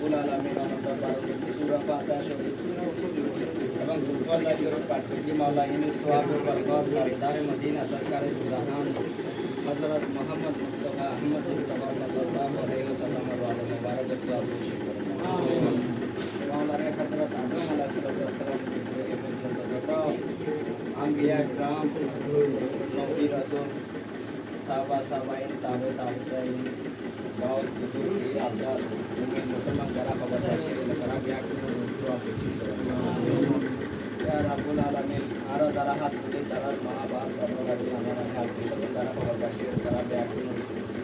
রাব্বুল আলামিন আমাদের ভারতের সূরা ফাতিহা শরীফ এবং দুর্গল্লাহ শরীফ পাঠ করছি মাওলা ইনি সোহাব বরকত দারে মদিনা সরকার জাহান হযরত মোহাম্মদ মুস্তাফা আহমদ মুস্তাফা সাল্লাল্লাহু আলাইহি ওয়াসাল্লাম ওয়ালা মুবারকাত দোয়া বর্ষিত করুন আমিন মাওলানা হযরত আদম আলাইহিস সালাম থেকে পর্যন্ত যত আম্বিয়া গ্রাম নবী রাসূল সাহাবা সাহাবাইন তাবে তাবেঈন গাঁও বুজুর্গ আল্লাহ আছে তারা ব্যাকুল দোয়া বর্ষিত করুন ইয়া রাব্বুল আলামিন আরও যারা হাত তুলে তারা মা বাপ ধর্মবাদী আমার হাত তুলে যারা খবর বাসী তারা ব্যাকুল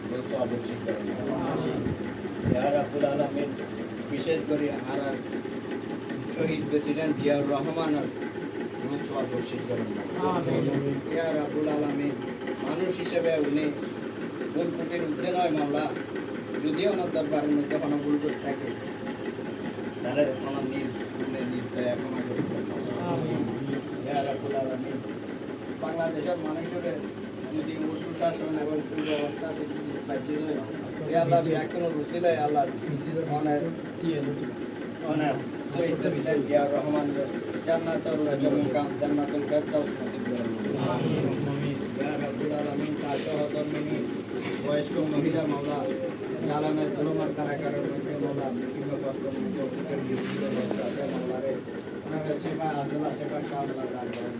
দোয়া বর্ষিত করুন রাব্বুল আলামিন বিশেষ করে আর শহীদ প্রেসিডেন্ট জিয়াউর রহমানের গুরুত্ব বর্ষিত করেন ইয়া রাব্বুল আলামিন মানুষ হিসেবে উনি ভুল ত্রুটির উদ্দে যদিও ওনার দরবারের মধ্যে কোনো ভুল করে থাকে তাহলে ওনার নিজ গুণের নিজ আলামিন বাংলাদেশের মানুষের যদি সুশাসন এবং যদি ইয়া আল্লাহ অনেক রহমান জান্নাতুল জান্নাতুল ফেরদাউস নসিব করুন। রাব্বুল আলামিন তার সহধর্মিনী বয়স্ক মহিলা মাওলা আলামের দলমার কারাগারের মধ্যে মাওলা বিভিন্ন কষ্ট মধ্যে অসুখের বিভিন্ন কষ্ট আছে মাওলারে ওনাদের সেবা আল্লাহ সেবার কামনা দান করেন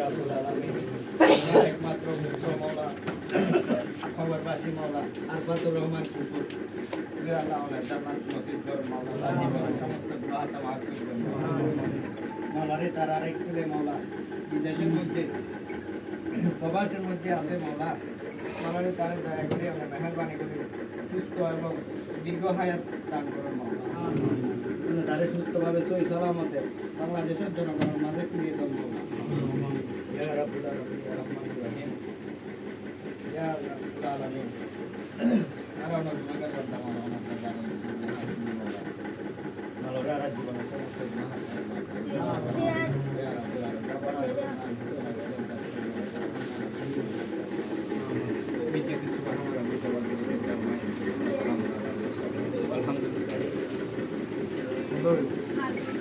রাব্বুল আলামিন একমাত্র মুক্ত মাওলা খবরবাসী মাওলা আরফাতুর রহমান কুকুর আল্লাহ জান্নাত নসিব সমস্ত মাওলারে তার আরেক ছেলে মাওলা বিদেশের মধ্যে প্রবাসের মধ্যে আছে মাওলা মাওলারে তার দয়া করে আমরা মেহরবানি করে। সুস্থ এবং দীর্ঘ হায়াত দান করুন মাওলা তারে সুস্থভাবে সহি সালামতে বাংলাদেশের জনগণের মাঝে ফিরিয়ে দেন রহিম। আলামিন। 好的